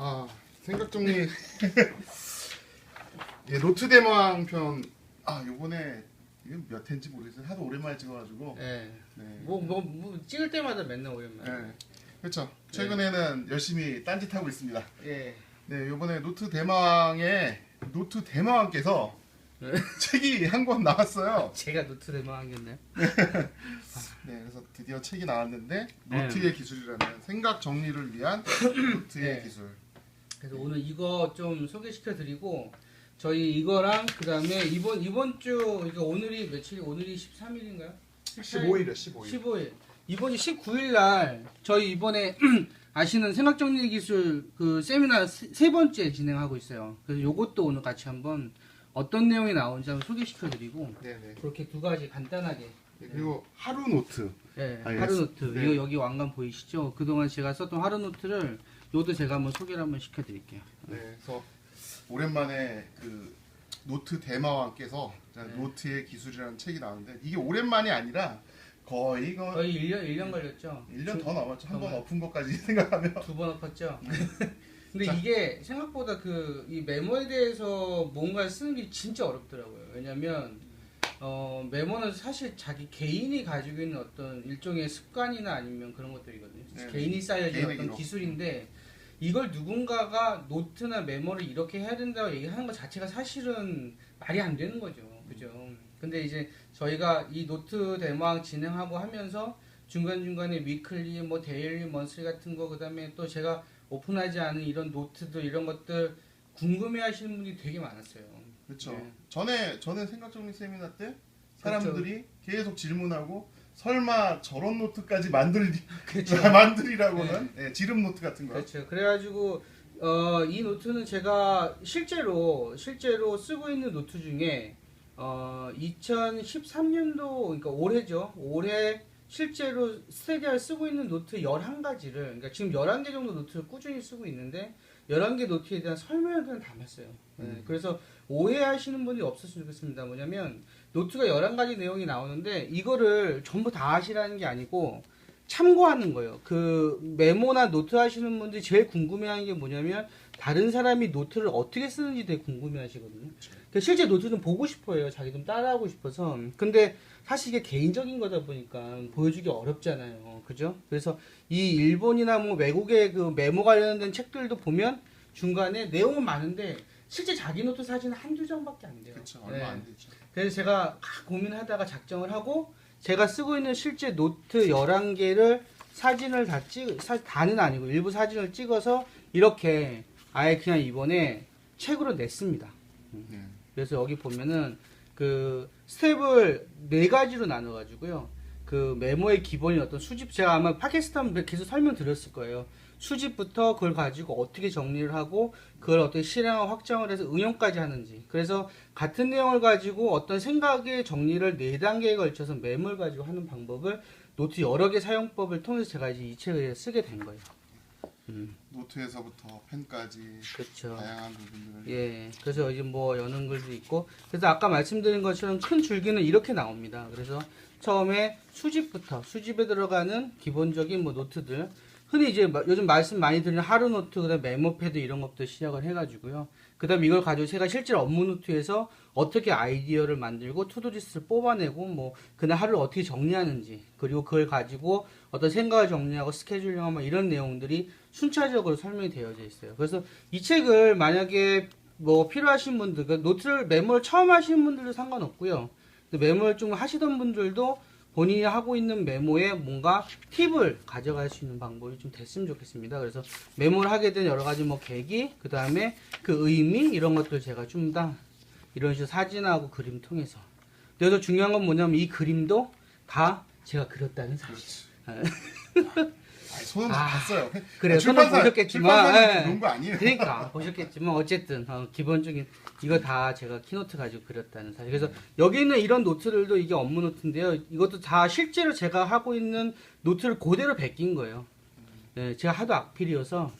아 생각 정리 예 노트 대망 편아 요번에 이게 몇 회인지 모르겠어요 하도 오랜만에 찍어가지고 예. 네. 뭐, 뭐, 뭐 찍을 때마다 맨날 오랜만에. 네. 그렇죠 최근에는 열심히 딴짓하고 있습니다 예. 네 요번에 노트 대망의 노트 대망왕께서 네. 책이 한 권 나왔어요 제가 노트 대망하겠네요. 네 그래서 드디어 책이 나왔는데 네. 노트의 기술이라는 생각 정리를 위한 노트의 네. 기술 그래서 오늘 이거 좀 소개시켜 드리고 저희 이거랑 그 다음에 이번 이번 주 그러니까 오늘이 며칠이 오늘이 13일인가요? 15일이요 15일 15일. 이번 주 19일 날 저희 이번에 아시는 생각 정리 기술 그 세미나 세, 세 번째 진행하고 있어요. 그래서 요것도 오늘 같이 한번 어떤 내용이 나오는지 한번 소개시켜 드리고 네네 그렇게 두 가지 간단하게 네, 그리고 하루 노트 네, 알겠습니다. 하루 노트 네. 이거 여기 왕관 보이시죠? 그동안 제가 썼던 하루 노트를 요도 제가 한번 소개를 한번 시켜드릴게요. 네, 그래서 오랜만에 그 노트 대마왕께서 네. 노트의 기술이라는 책이 나왔는데 이게 오랜만이 아니라 거의 이거 거의 1년 1년 걸렸죠. 1년 더 넘었죠. 한번더 엎은 것까지 생각하면 두 번 엎었죠. 근데 자. 이게 생각보다 그 이 메모에 대해서 뭔가를 쓰는 게 진짜 어렵더라고요. 왜냐면 어, 메모는 사실 자기 개인이 가지고 있는 어떤 일종의 습관이나 아니면 그런 것들이거든요. 네. 개인이 쌓여진 개인의 어떤 기록. 기술인데 이걸 누군가가 노트나 메모를 이렇게 해야 된다고 얘기하는 것 자체가 사실은 말이 안 되는 거죠. 그죠? 근데 이제 저희가 이 노트 대망 진행하고 하면서 중간중간에 위클리, 뭐 데일리, 먼슬리 같은 거 그 다음에 또 제가 오픈하지 않은 이런 노트들 이런 것들 궁금해 하시는 분이 되게 많았어요. 그렇죠. 네. 전에 전에 생각정리 세미나 때 사람들이 계속 질문하고 설마 저런 노트까지 만들 그렇죠. 만들이라고는 네, 지름 노트 같은 거. 그렇죠. 그래가지고 어, 이 노트는 제가 실제로 실제로 쓰고 있는 노트 중에 어, 2013년도 그러니까 올해죠. 올해 실제로 스테디아를 쓰고 있는 노트 11가지를 그러니까 지금 11개 정도 노트를 꾸준히 쓰고 있는데 11개 노트에 대한 설명을 그냥 담았어요. 네, 음. 그래서 오해하시는 분이 없었으면 좋겠습니다. 뭐냐면 노트가 11가지 내용이 나오는데 이거를 전부 다 하시라는 게 아니고 참고하는 거예요. 그 메모나 노트 하시는 분들이 제일 궁금해하는 게 뭐냐면 다른 사람이 노트를 어떻게 쓰는지 되게 궁금해하시거든요. 그 실제 노트는 보고 싶어요. 자기 좀 따라하고 싶어서. 근데 사실 이게 개인적인 거다 보니까 보여주기 어렵잖아요. 그죠? 그래서 이 일본이나 뭐 외국의 그 메모 관련된 책들도 보면 중간에 내용은 많은데 실제 자기 노트 사진은 한두 장밖에 안 돼요. 그렇죠. 네. 얼마 안 되죠. 그래서 제가 막 고민하다가 작정을 하고 제가 쓰고 있는 실제 노트 11개를 사진을 다 찍, 사, 다는 아니고 일부 사진을 찍어서 이렇게 아예 그냥 이번에 책으로 냈습니다. 네. 그래서 여기 보면은 그 스텝을 네 가지로 나눠가지고요. 그 메모의 기본이 어떤 수집, 제가 아마 팟캐스트 계속 설명 드렸을 거예요. 수집부터 그걸 가지고 어떻게 정리를 하고 그걸 어떻게 실행하고 확장을 해서 응용까지 하는지. 그래서 같은 내용을 가지고 어떤 생각의 정리를 네 단계에 걸쳐서 메모를 가지고 하는 방법을 노트 여러 개 사용법을 통해서 제가 이제 이 책을 쓰게 된 거예요. 음, 노트에서부터 펜까지 그렇죠. 다양한 부분들을 예, 그래서 이제 뭐 여는 글도 있고, 그래서 아까 말씀드린 것처럼 큰 줄기는 이렇게 나옵니다. 그래서 처음에 수집부터 수집에 들어가는 기본적인 뭐 노트들, 흔히 이제 마- 요즘 말씀 많이 드리는 하루 노트, 그다음 메모 패드 이런 것부터 시작을 해가지고요. 그다음 이걸 가지고 제가 실제로 업무 노트에서 어떻게 아이디어를 만들고 투두리스트를 뽑아내고 뭐 그날 하루를 어떻게 정리하는지 그리고 그걸 가지고 어떤 생각을 정리하고 스케줄링하고 뭐 이런 내용들이 순차적으로 설명이 되어져 있어요. 그래서 이 책을 만약에 뭐 필요하신 분들, 그 노트를 메모를 처음 하시는 분들도 상관없고요. 메모를 좀 하시던 분들도 본인이 하고 있는 메모에 뭔가 팁을 가져갈 수 있는 방법이 좀 됐으면 좋겠습니다. 그래서 메모를 하게 된 여러 가지 뭐 계기, 그 다음에 그 의미 이런 것들 제가 좀다 이런 식으로 사진하고 그림 통해서. 여기서 중요한 건 뭐냐면 이 그림도 다 제가 그렸다는 사실. 아니, 손은 다 아, 봤어요. 그래요. 출판사- 손은 보셨겠지만, 출판사는 예. 그런 거 아니에요. 그러니까 보셨겠지만 어쨌든 어, 기본적인 이거 다 제가 키노트 가지고 그렸다는 사실. 그래서 여기 있는 이런 노트들도 이게 업무 노트인데요. 이것도 다 실제로 제가 하고 있는 노트를 그대로 베낀 거예요. 네, 제가 하도 악필이어서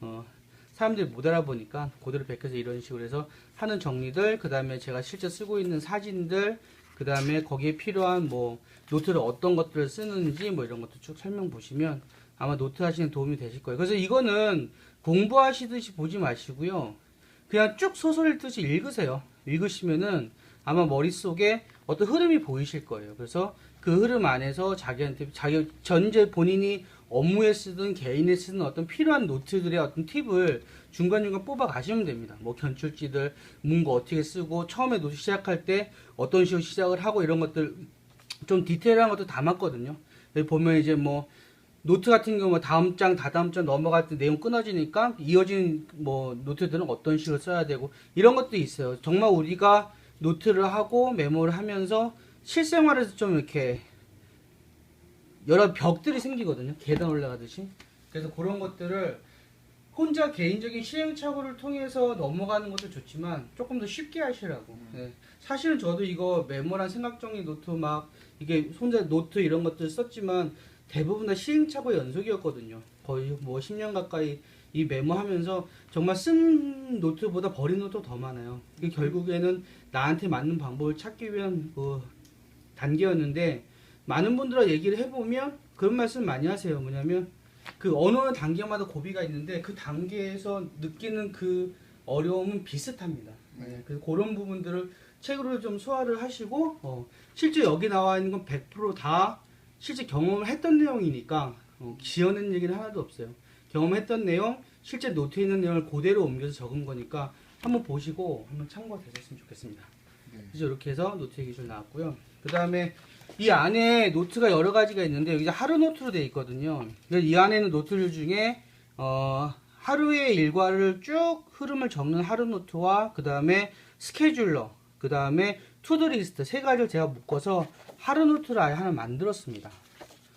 어, 사람들이 못 알아보니까 그대로 베껴서 이런 식으로 해서 하는 정리들, 그 다음에 제가 실제 쓰고 있는 사진들, 그 다음에 거기에 필요한 뭐 노트를 어떤 것들을 쓰는지 뭐 이런 것도 쭉 설명 보시면 아마 노트 하시는 도움이 되실 거예요. 그래서 이거는 공부하시듯이 보지 마시고요. 그냥 쭉 소설 읽듯이 읽으세요. 읽으시면은 아마 머릿속에 어떤 흐름이 보이실 거예요. 그래서 그 흐름 안에서 자기한테 자기 전제 본인이 업무에 쓰든 개인에 쓰든 어떤 필요한 노트들의 어떤 팁을 중간중간 뽑아 가시면 됩니다. 뭐 견출지들, 문구 어떻게 쓰고 처음에 노트 시작할 때 어떤 식으로 시작을 하고 이런 것들 좀 디테일한 것도 담았거든요. 여기 보면 이제 뭐 노트 같은 경우 다음 장 다다음 장 넘어갈 때 내용 끊어지니까 이어진 뭐 노트들은 어떤 식으로 써야 되고 이런 것도 있어요. 정말 우리가 노트를 하고 메모를 하면서 실생활에서 좀 이렇게 여러 벽들이 생기거든요. 계단 올라가듯이. 그래서 그런 것들을 혼자 개인적인 시행착오를 통해서 넘어가는 것도 좋지만 조금 더 쉽게 하시라고. 네. 사실은 저도 이거 메모란 생각 정리 노트 막 이게 혼자 노트 이런 것들 썼지만 대부분 다 시행착오 연속이었거든요. 거의 뭐 10년 가까이 이 메모하면서 정말 쓴 노트보다 버린 노트가 더 많아요. 결국에는 나한테 맞는 방법을 찾기 위한 그 단계였는데 많은 분들과 얘기를 해보면 그런 말씀 많이 하세요. 뭐냐면 그 어느 단계마다 고비가 있는데 그 단계에서 느끼는 그 어려움은 비슷합니다. 네, 그래서 그런 부분들을 책으로 좀 소화를 하시고 어, 실제 여기 나와 있는 건 100%다 실제 경험을 했던 내용이니까 어, 지어낸 얘기는 하나도 없어요. 경험했던 내용, 실제 노트에 있는 내용을 그대로 옮겨서 적은 거니까 한번 보시고 한번 참고가 되셨으면 좋겠습니다. 네. 그래서 이렇게 해서 노트의 기술 나왔고요. 그 다음에 이 안에 노트가 여러 가지가 있는데 여기 하루 노트로 되어 있거든요. 이 안에 있는 노트들 중에 어, 하루의 일과를 쭉 흐름을 적는 하루 노트와 그 다음에 스케줄러, 그 다음에 투두리스트 세 가지를 제가 묶어서 하루 노트를 아예 하나 만들었습니다.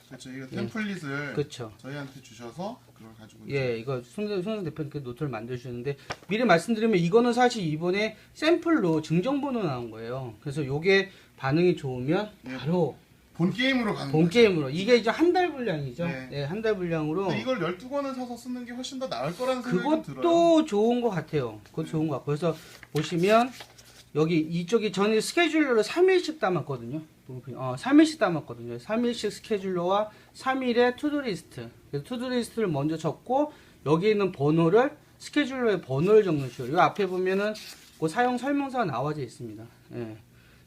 그렇죠. 이거 예. 템플릿을 그렇죠. 저희한테 주셔서 그걸 가지고 이제 예, 이거 손, 손 대표님께 노트를 만들어 주셨는데 미리 말씀드리면 이거는 사실 이번에 샘플로 증정 번호 나온 거예요. 그래서 요게 반응이 좋으면 네. 바로 본 게임으로 가는 본 거죠. 게임으로 이게 이제 한 달 분량이죠. 네. 네, 한달 분량으로 근데 이걸 12권을 사서 쓰는 게 훨씬 더 나을 거라는 생각이 좀 들어요. 그것도 좋은 것 같아요. 그것 좋은 것 같고 그래서 보시면 여기 이쪽이 저는 스케줄러를 3일씩 담았거든요. 어, 3일씩 담았거든요. 3일씩 스케줄러와 3일의 투두리스트. 그래서 투두리스트를 먼저 적고 여기 있는 번호를 스케줄러의 번호를 적는 식으로. 이 앞에 보면은 그 사용 설명서가 나와져 있습니다. 예.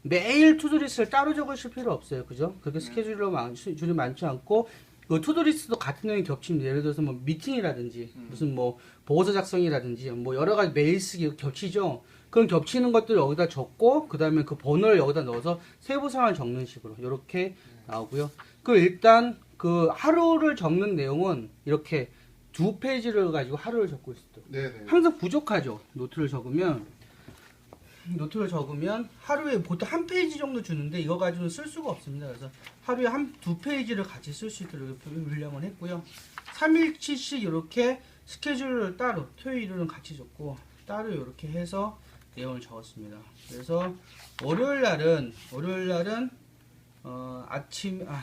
매일 투두리스트를 따로 적으실 필요 없어요. 그죠? 그렇게 스케줄러 많, 줄이 많지 않고 그 투두리스트도 같은 내용이 겹칩니다. 예를 들어서 뭐 미팅이라든지 무슨 뭐 보고서 작성이라든지 뭐 여러 가지 메일 쓰기 겹치죠. 그럼 겹치는 것들 을 여기다 적고 그 다음에 그 번호를 여기다 넣어서 세부 사항을 적는 식으로 이렇게 나오고요. 그 일단 그 하루를 적는 내용은 이렇게 두 페이지를 가지고 하루를 적고 있어요. 네네. 항상 부족하죠. 노트를 적으면 노트를 적으면 하루에 보통 한 페이지 정도 주는데 이거 가지고 쓸 수가 없습니다. 그래서 하루에 한 두 페이지를 같이 쓸 수 있도록 분량을 했고요. 3일치씩 이렇게 스케줄을 따로 토요일은 같이 적고 따로 이렇게 해서 내용을 적었습니다. 그래서 월요일 날은 월요일 날은 어, 아침 아,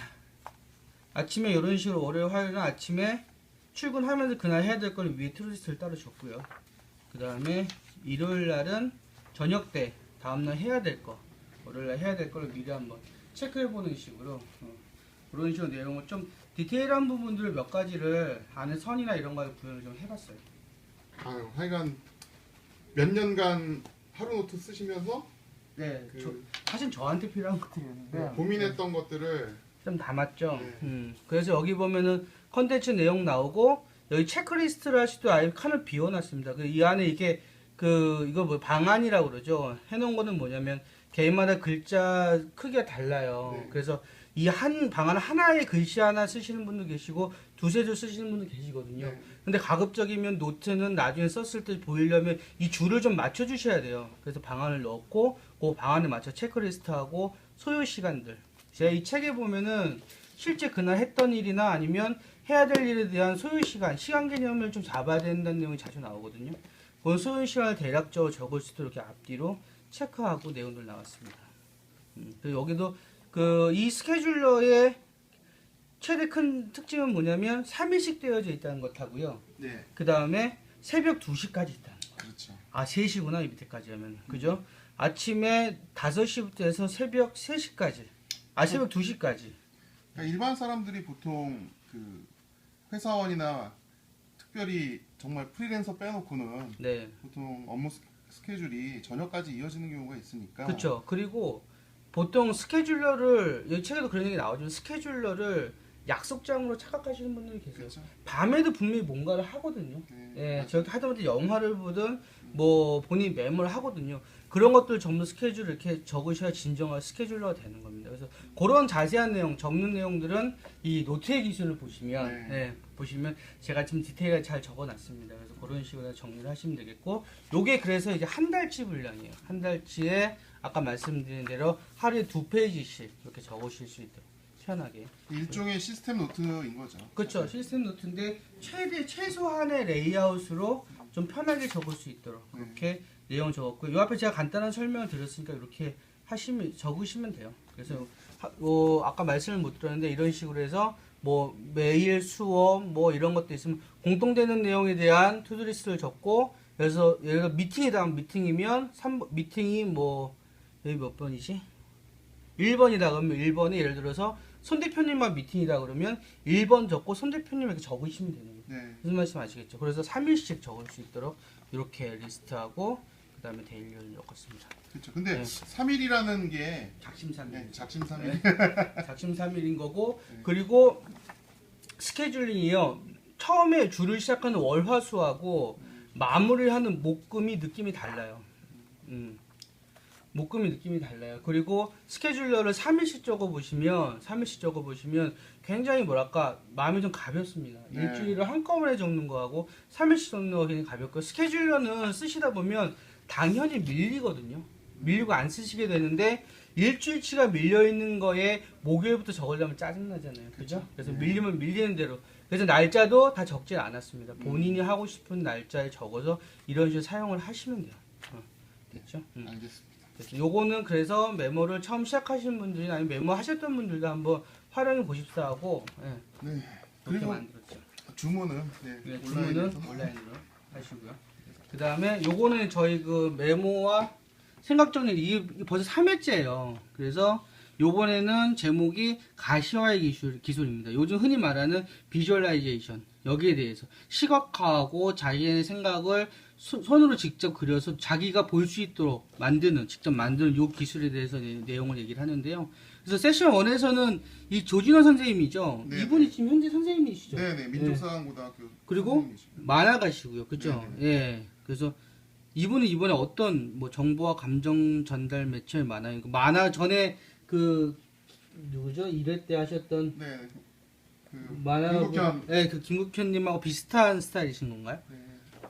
아침에 이런 식으로 월요일 화요일은 아침에 출근하면서 그날 해야 될걸 위에 트루리스트를 따로 줬고요. 그 다음에 일요일 날은 저녁 때 다음날 해야 될 거, 월요일 날 해야 될 걸 미리 한번 체크해보는 식으로 어, 그런 식으로 내용을 좀 디테일한 부분들 몇 가지를 안에 선이나 이런 거에 구현을 좀 해봤어요. 아유, 하여간 몇 년간 하루 노트 쓰시면서 네, 그 저, 사실 저한테 필요한 것들이었는데 고민했던 것들을 좀 담았죠. 네. 음, 그래서 여기 보면은 컨텐츠 내용 나오고 여기 체크리스트를 할 수도 아예 칸을 비워놨습니다. 그 이 안에 이게 그 이거 뭐 방안이라고 그러죠. 해놓은 거는 뭐냐면 개인마다 글자 크기가 달라요. 네. 그래서 이 한 방안 하나에 글씨 하나 쓰시는 분도 계시고 두세 줄 쓰시는 분도 계시거든요. 네. 근데 가급적이면 노트는 나중에 썼을 때 보이려면 이 줄을 좀 맞춰 주셔야 돼요. 그래서 방안을 넣고 그 방안에 맞춰 체크리스트하고 소요 시간들. 제가 이 책에 보면은 실제 그날 했던 일이나 아니면 해야 될 일에 대한 소요 시간, 시간 개념을 좀 잡아야 된다는 내용이 자주 나오거든요. 그 소요 시간을 대략적으로 적을 수 있도록 이렇게 앞뒤로 체크하고 내용들 나왔습니다. 음, 여기도 그 이 스케줄러의 최대 큰 특징은 뭐냐면 3일씩 되어져 있다는 것하고요. 네, 그 다음에 새벽 2시까지 있다는 거. 그렇죠. 아, 3시구나, 이 밑에까지 하면. 그죠? 아침에 5시부터 해서 새벽 3시까지. 아, 새벽 2시까지. 그러니까 일반 사람들이 보통 그 회사원이나 특별히 정말 프리랜서 빼놓고는 네. 보통 업무 스- 스케줄이 저녁까지 이어지는 경우가 있으니까 그렇죠. 그리고 보통 스케줄러를 여기 책에도 그런 얘기 나오지만 스케줄러를 약속장으로 착각하시는 분들이 계세요. 그렇죠. 밤에도 분명히 뭔가를 하거든요. 네, 예. 저렇게 하다못해 영화를 보든 뭐 본인 메모를 하거든요. 그런 것들 전부 스케줄 이렇게 적으셔야 진정한 스케줄러가 되는 겁니다. 그래서 그런 자세한 내용, 적는 내용들은 이 노트의 기술을 보시면, 네. 예, 보시면 제가 지금 디테일하게 잘 적어놨습니다. 그래서 그런 식으로 정리를 하시면 되겠고, 요게 그래서 이제 한 달치 분량이에요. 한 달치에 아까 말씀드린 대로 하루에 두 페이지씩 이렇게 적으실 수 있도록 편하게. 일종의 시스템 노트인 거죠. 그렇죠. 시스템 노트인데 최대 최소한의 레이아웃으로 좀 편하게 적을 수 있도록 네. 그렇게 내용 적었고 요 앞에 제가 간단한 설명을 드렸으니까 이렇게 하시면 적으시면 돼요. 그래서 하- 뭐 아까 말씀을 못 드렸는데 이런 식으로 해서 뭐 매일 수업 뭐 이런 것도 있으면 공통되는 내용에 대한 투두리스트를 적고 그래서 예를 들어 미팅에 대한 미팅이면 3 미팅이 뭐 여기 몇 번이지? 1번이다 그러면 1번에 예를 들어서 손 대표님만 미팅이다 그러면 1번 적고 손 대표님 이렇게 적으시면 되는 거예요. 네. 무슨 말씀 아시겠죠? 그래서 3일씩 적을 수 있도록 이렇게 리스트하고 그 다음에 데일리를 적었습니다. 그렇죠. 근데 네. 3일이라는 게 작심삼일. 네, 작심삼일. 네. 작심삼일인 거고 네. 그리고 스케줄링이요. 처음에 줄을 시작하는 월화수하고 마무리하는 목금이 느낌이 달라요. 음. 목금이 느낌이 달라요. 그리고 스케줄러를 3일씩 적어 보시면 3일씩 적어 보시면 굉장히 뭐랄까 마음이 좀 가볍습니다. 네. 일주일을 한꺼번에 적는 거하고 3일씩 적는 거 굉장히 가볍고 스케줄러는 쓰시다 보면 당연히 밀리거든요. 밀리고 안 쓰시게 되는데 일주일치가 밀려 있는 거에 목요일부터 적으려면 짜증 나잖아요. 그죠? 그래서 네. 밀리면 밀리는 대로 그래서 날짜도 다 적질 않았습니다. 본인이 하고 싶은 날짜에 적어서 이런 식으로 사용을 하시면 돼요. 어, 됐죠? 음. 알겠습니다. 그래서 요거는 그래서 메모를 처음 시작하시는 분들이나 아니면 메모 하셨던 분들도 한번 활용해 보십사 하고 예, 네. 그렇게 그리고 만들었죠. 주문은 네, 네, 온라인에서 주문은 온라인으로 하시고요. 그 다음에 요거는 저희 그 메모와 생각 정리 이게 벌써 3회째예요. 그래서 요번에는 제목이 가시화의 기술, 기술입니다. 요즘 흔히 말하는 비주얼라이제이션 여기에 대해서 시각화하고 자기의 생각을 수- 손으로 직접 그려서 자기가 볼 수 있도록 만드는 직접 만드는 요 기술에 대해서 내- 내용을 얘기를 하는데요. 그래서 세션 1에서는 이 조진호 선생님이죠. 네, 이분이 지금 현재 선생님이시죠. 네, 네. 민족사관고등학교 그리고 선생님이시고요. 만화가시고요. 그죠? 네, 예. 그래서 이분은 이번에 어떤 뭐 정보와 감정 전달 매체의 만화인 만화 전에 그 누구죠? 1회 때 하셨던 네. 그 만화 김국현 예, 그 김국현 님하고 비슷한 스타일이신 건가요? 네.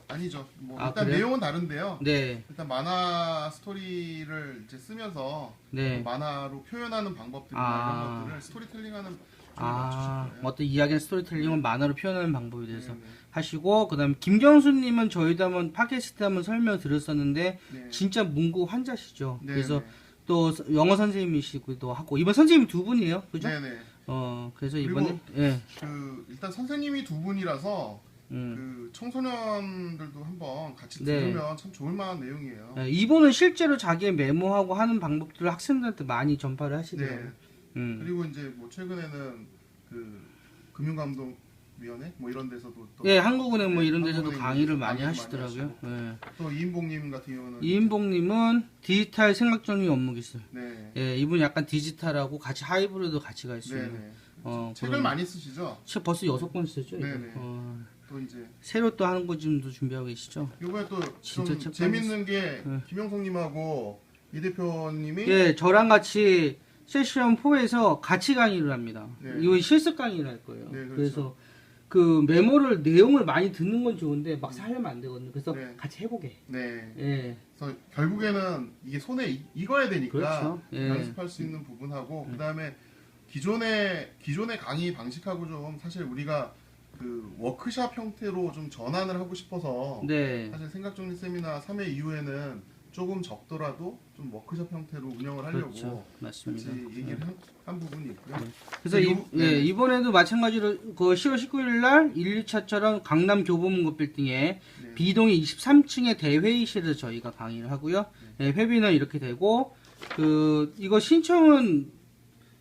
아니죠. 뭐 아, 일단 그래요? 내용은 다른데요. 네. 일단 만화 스토리를 이제 쓰면서 네. 만화로 표현하는 방법들이나 아. 이런 것들을 스토리텔링하는 아, 맞추실 거예요. 어떤 이야기나 스토리텔링은 만화로 표현하는 방법에 대해서 네, 하시고 그다음 에 김경수 님은 저희도 한번 팟캐스트 한번 설명 드렸었는데 네. 네. 진짜 문구 환자시죠. 네, 그래서 네. 또 영어 선생님이시기도 하고 이번 선생님 두 분이에요. 그죠? 네, 네. 어 그래서 이번에 예 그 일단 선생님이 두 분이라서 음. 그 청소년들도 한번 같이 네. 들으면 참 좋을 만한 내용이에요. 예, 이분은 실제로 자기 메모하고 하는 방법들을 학생들한테 많이 전파를 하시더라고요. 네. 음. 그리고 이제 뭐 최근에는 그 금융감독 위원회 뭐 이런 데서도 또, 예, 한국은행 뭐 네, 이런 데서도 한국은행 강의를 많이 하시더라고요. 예. 또 이인봉님 같은 경우는 이인봉님은 디지털 생각 정리 업무 기술. 네. 예, 이분 약간 디지털하고 같이 하이브리드 같이 가 네, 있어요. 네. 어, 책을 그런- 많이 쓰시죠? 책 벌써 여섯 권 쓰죠. 이거? 네, 네. 어, 또 이제 새로 또 하는 거 지금도 준비하고 계시죠? 요번에 진짜 또좀 책 재밌는 게 네. 김영석님하고 이 대표님이 예, 저랑 같이 세션 4에서 같이 강의를 합니다. 네. 이거 실습 강의를 할 거예요. 네, 그렇죠. 그래서 그 메모를 내용을 많이 듣는 건 좋은데 막 살려면 안 되거든요. 그래서 네. 같이 해보게. 네. 예, 그래서 결국에는 이게 손에 이- 익어야 되니까 그렇죠. 예. 연습할 수 있는 부분하고 그다음에 기존의 기존의 강의 방식하고 좀 사실 우리가 그 워크샵 형태로 좀 전환을 하고 싶어서 네, 사실 생각 정리 세미나 3회 이후에는 조금 적더라도 좀 워크샵 형태로 운영을 하려고 그렇죠, 같이 맞습니다. 얘기를 한, 한 부분이 있고요. 그래서 이, 그리고- 예, 네. 이번에도 마찬가지로 그 10월 19일 날 1, 2차처럼 강남 교보문고 빌딩에 네. B동의 23층의 대회의실에서 저희가 강의를 하고요. 예, 회비는 이렇게 되고 그 이거 신청은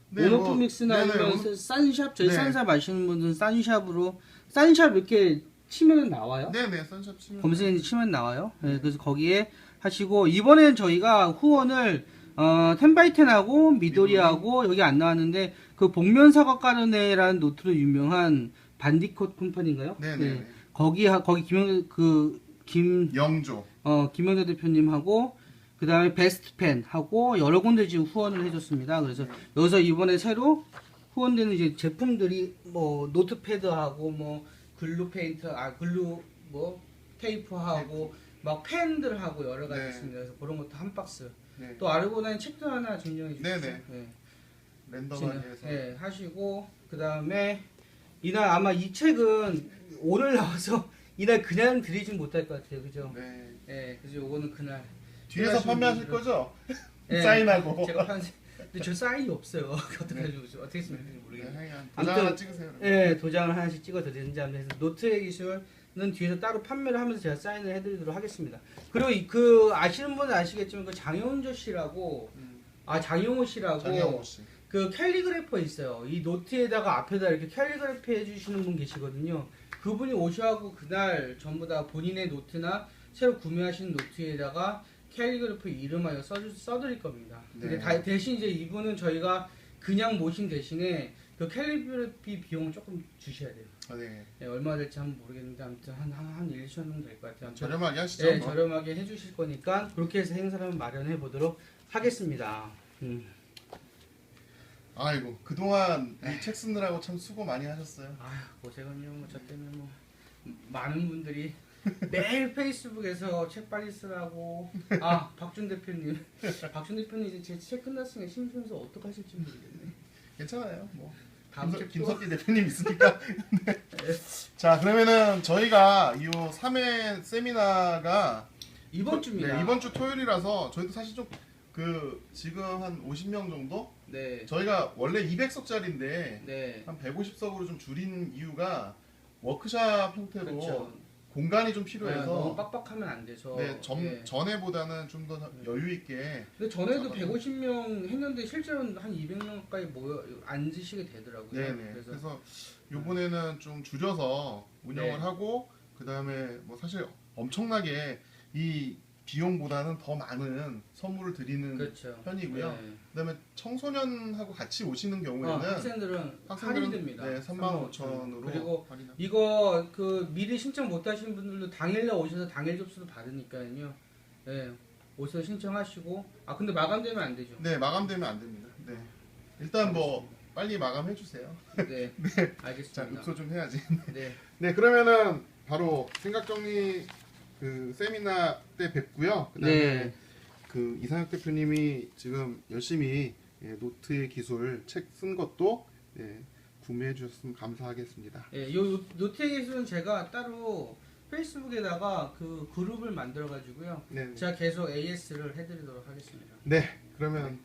네, 뭐, 모노프믹스나 네네, 아니면 싼샵 저희 네. 싼샵 아시는 분들은 싼샵으로 싼샵 이렇게 치면은 나와요. 네네 선샵 치면 검색 엔진 치면 나와요. 네, 그래서 거기에 하시고 이번엔 저희가 후원을 어, 텐바이텐하고 미도리하고 여기 안 나왔는데 그 복면 사과 까르네라는 노트로 유명한 반디콧 컴퍼니인가요? 네네 거기 하- 거기 김영 그김 영조 어, 김영대 대표님하고 그 다음에 베스트펜 하고 여러 군데 지금 후원을 해줬습니다. 그래서 네. 여기서 이번에 새로 후원되는 이제 제품들이 뭐 노트패드하고 뭐 글루 페인트, 아 글루 뭐 테이프하고 막 펜들하고 여러 가지 네. 있습니다. 그래서 그런 것도 한 박스. 네. 또 아르고나인 책도 하나 증정해 주시죠. 네네. 네. 랜덤하게 해서 네, 하시고 그 다음에 이날 아마 이 책은 오늘 나와서 이날 그냥 드리진 못할 것 같아요, 그죠? 네. 네, 그죠? 요거는 그날. 뒤에서 판매하실 분들은- 거죠? 네, 사인하고 제가 판 근데 저 사인이 없어요. 어떡하죠? 어떻게 쓰면 될지 네, 모르겠네요. 도장 하나 찍으세요. 네, 도장을 하나씩 찍어 드리는지 하면서 노트의 기술 은 뒤에서 따로 판매를 하면서 제가 사인을 해드리도록 하겠습니다. 그리고 이- 그 아시는 분은 아시겠지만 그 장영조 씨라고 음, 아 장용호 씨라고 장영호 씨. 그 캘리그래퍼 있어요. 이 노트에다가 앞에다 이렇게 캘리그래피 해주시는 분 계시거든요. 그분이 오셔하고 그날 전부 다 본인의 노트나 새로 구매하신 노트에다가 캘리그래피 이름하여 써주, 써드릴 겁니다. 근데 네. 다- 대신 이제 이분은 저희가 그냥 모신 대신에 그 캘리그래피 비용을 조금 주셔야 돼요. 아, 네. 네, 얼마 될지 한번 모르겠는데 아무튼 한, 한, 한 1, 2천 정도 될 것 같아요. 아무튼 저렴하게 하시죠. 네, 뭐. 저렴하게 해주실 거니까 그렇게 해서 행사를 마련해 보도록 하겠습니다. 음. 아이고 그동안 이 책 쓰느라고 참 수고 많이 하셨어요. 아휴 고생은요 뭐저 때문에 뭐 많은 분들이 매일 페이스북에서 책 빨리 쓰라고 아 박준 대표님 박준 대표님 이제 제 책 끝났으니까 심심해서 어떡하실지 모르겠네 괜찮아요. 뭐 다음 또- 김석기 대표님 있으니까. 네. 자 그러면은 저희가 이 3회 세미나가 이번 주입니다 네, 이번 주 토요일이라서 저희도 사실 좀 그 지금 한 50명 정도 네, 저희가 원래 200석짜리인데 네. 한 150석으로 좀 줄인 이유가 워크샵 형태로 그렇죠 공간이 좀 네, 필요해서 너무 빡빡하면 안 돼서 네, 전, 네. 전에보다는 좀 더 여유 있게 근데 전에도 150명 했는데 실제로는 한 200명 가까이 모여 앉으시게 되더라고요 네네. 그래서 그래서 요번에는 좀 줄여서 운영을 네. 하고 그 다음에 뭐 사실 엄청나게 이 비용보다는 더 많은 선물을 드리는 그렇죠 편이고요. 네. 그다음에 청소년하고 같이 오시는 어, 경우에는 학생들은 할인됩니다. 네, 35,000원으로 그리고 이거 그 미리 신청 못 하신 분들도 당일날 오셔서 당일 접수도 받으니까요. 네. 오셔서 신청하시고 아 근데 마감되면 안 되죠. 네 마감되면 안 됩니다. 네 일단 뭐 빨리 마감해 주세요. 네. 자 알겠습니다. 읍소 좀 해야지. 네. 네 그러면은 바로 생각 정리 그 세미나 때 뵙고요. 그다음에 네. 그 이상혁 대표님이 지금 열심히 예, 노트의 기술 책 쓴 것도 예, 구매해 주셨으면 감사하겠습니다. 예, 요 노트의 기술은 제가 따로 페이스북에다가 그 그룹을 만들어 가지고요. 네, 제가 계속 AS를 해 드리도록 하겠습니다. 네 그러면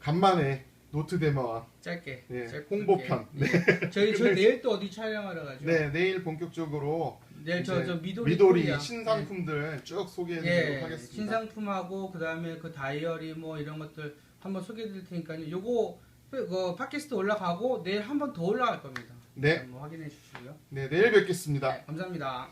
간만에 노트 대마와 짧게. 네, 짧게. 홍보편. 예. 저희 저 내일 또 어디 촬영하러 가죠? 네 내일 본격적으로 내일 저 저 미도리 미도리. 신상품들 쭉 소개해 드리도록 예, 하겠습니다. 신상품하고 그 다음에 그 다이어리 뭐 이런 것들 한번 소개해 드릴 테니까요. 요거 그 팟캐스트 올라가고 내일 한번 더 올라갈 겁니다. 네, 한번 확인해 주시고요. 네 내일 뵙겠습니다. 네, 감사합니다.